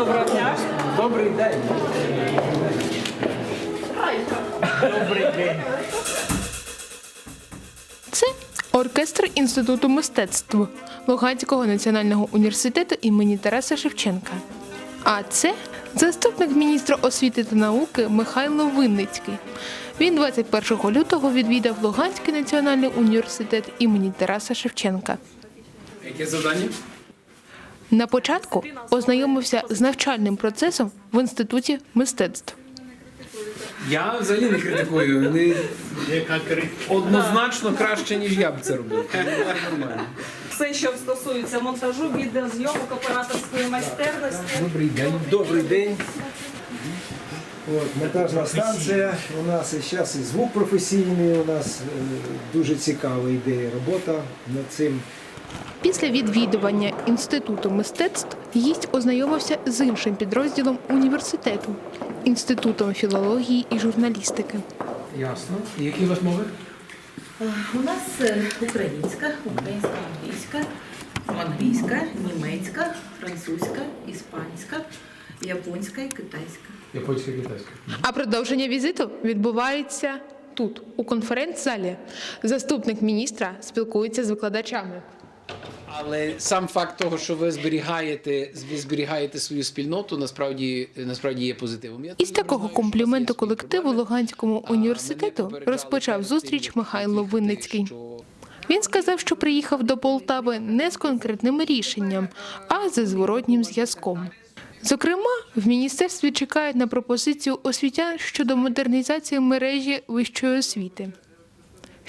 Доброго дня. Добрий день. Добрий день. Це оркестр Інституту мистецтв Луганського національного університету імені Тараса Шевченка. А це заступник міністра освіти та науки Михайло Винницький. Він 21 лютого відвідав Луганський національний університет імені Тараса Шевченка. Яке завдання? На початку ознайомився з навчальним процесом в інституті мистецтв. Я взагалі не критикую. Вони однозначно краще, ніж я б це робив. Нормально. Все, що стосується монтажу, відеозйомок, операторської майстерності. Добрий день. Добрий день. От, монтажна станція. У нас і зараз і звук професійний, у нас е, дуже цікава ідея робота над цим. Після відвідування інституту мистецтв гість ознайомився з іншим підрозділом університету інститутом філології і журналістики. Ясно. Які у вас мови? У нас е, українська, українська, англійська, англійська, німецька, французька, іспанська, японська і китайська. Японська китайська. А продовження візиту відбувається тут, у конференц-залі. Заступник міністра спілкується з викладачами. Але сам факт того, що ви зберігаєте, ви зберігаєте свою спільноту, насправді насправді є позитивом. Я Із такого компліменту колективу. Луганському університету розпочав зустріч Михайло Винницький. Він сказав, що приїхав до Полтави не з конкретним рішенням, а за зворотнім зв'язком. Зокрема, в міністерстві чекають на пропозицію освітян щодо модернізації мережі вищої освіти.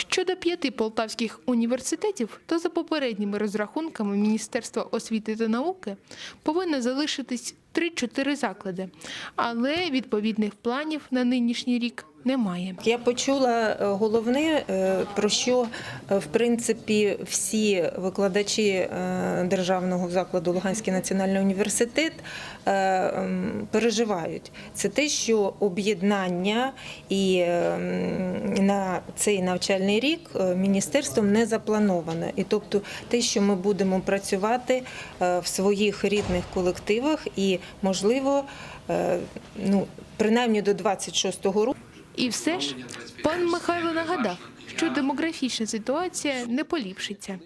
Щодо п'яти полтавських університетів, то за попередніми розрахунками Міністерства освіти та науки повинно залишитись 3-4 заклади, але відповідних планів на нинішній рік немає. Я почула е, головне, е, про що е, в принципі всі викладачі державного закладу Луганський національний університет переживають. Це те, що об'єднання і на цей навчальний рік міністерством не заплановано. І тобто те, що ми будемо працювати в своїх рідних колективах, і можливо, ну принаймні до 26-го року. І все ж пан Михайло нагадав, що демографічна ситуація не поліпшиться,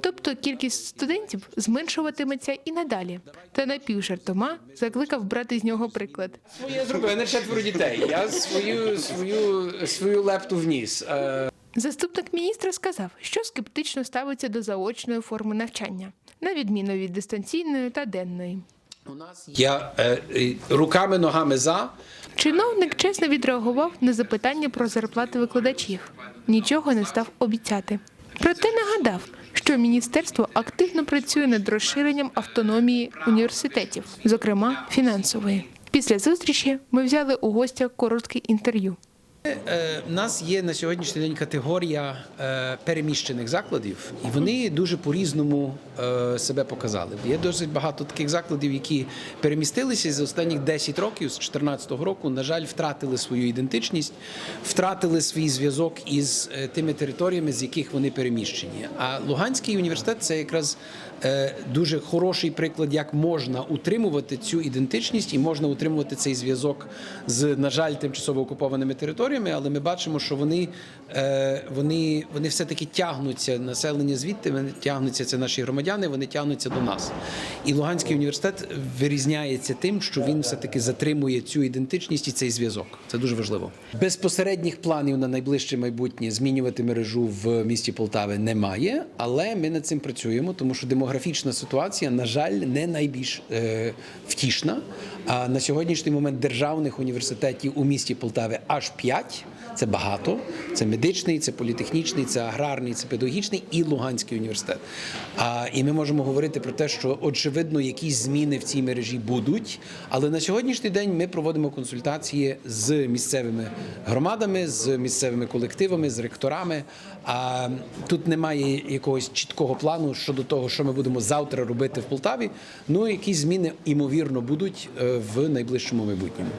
тобто кількість студентів зменшуватиметься і надалі. Та напівжартома закликав брати з нього приклад. я зробив, я не четверо дітей. Я свою свою свою лепту вніс. Е, Заступник міністра сказав, що скептично ставиться до заочної форми навчання, на відміну від дистанційної та денної. У нас я е, е, руками, ногами за. Чиновник чесно відреагував на запитання про зарплати викладачів. Нічого не став обіцяти. Проте нагадав, що міністерство активно працює над розширенням автономії університетів, зокрема фінансової. Після зустрічі ми взяли у гостя коротке інтерв'ю. Е, У нас є на сьогоднішній день категорія е, переміщених закладів, і вони дуже по-різному е, себе показали. Є досить багато таких закладів, які перемістилися за останніх 10 років, з 2014 року, на жаль, втратили свою ідентичність, втратили свій зв'язок із е, тими територіями, з яких вони переміщені. А Луганський університет це якраз е, дуже хороший приклад, як можна утримувати цю ідентичність і можна утримувати цей зв'язок з, на жаль, тимчасово окупованими територіями, але ми бачимо, що вони, е, вони, вони все-таки тягнуться населення звідти, вони тягнуться це наші громадяни, вони тягнуться до нас. І Луганський університет вирізняється тим, що він все-таки затримує цю ідентичність і цей зв'язок. Це дуже важливо. Безпосередніх планів на найближче майбутнє змінювати мережу в місті Полтави немає, але ми над цим працюємо, тому що демографічна ситуація, на жаль, не найбільш е, втішна. А на сьогоднішній момент державних університетів у місті Полтави аж п'ять. Це багато. Це медичний, це політехнічний, це аграрний, це педагогічний і Луганський університет. А, і ми можемо говорити про те, що очевидно якісь зміни в цій мережі будуть. Але на сьогоднішній день ми проводимо консультації з місцевими громадами, з місцевими колективами, з ректорами. А тут немає якогось чіткого плану щодо того, що ми будемо завтра робити в Полтаві. Ну якісь зміни імовірно будуть е, в найближчому майбутньому.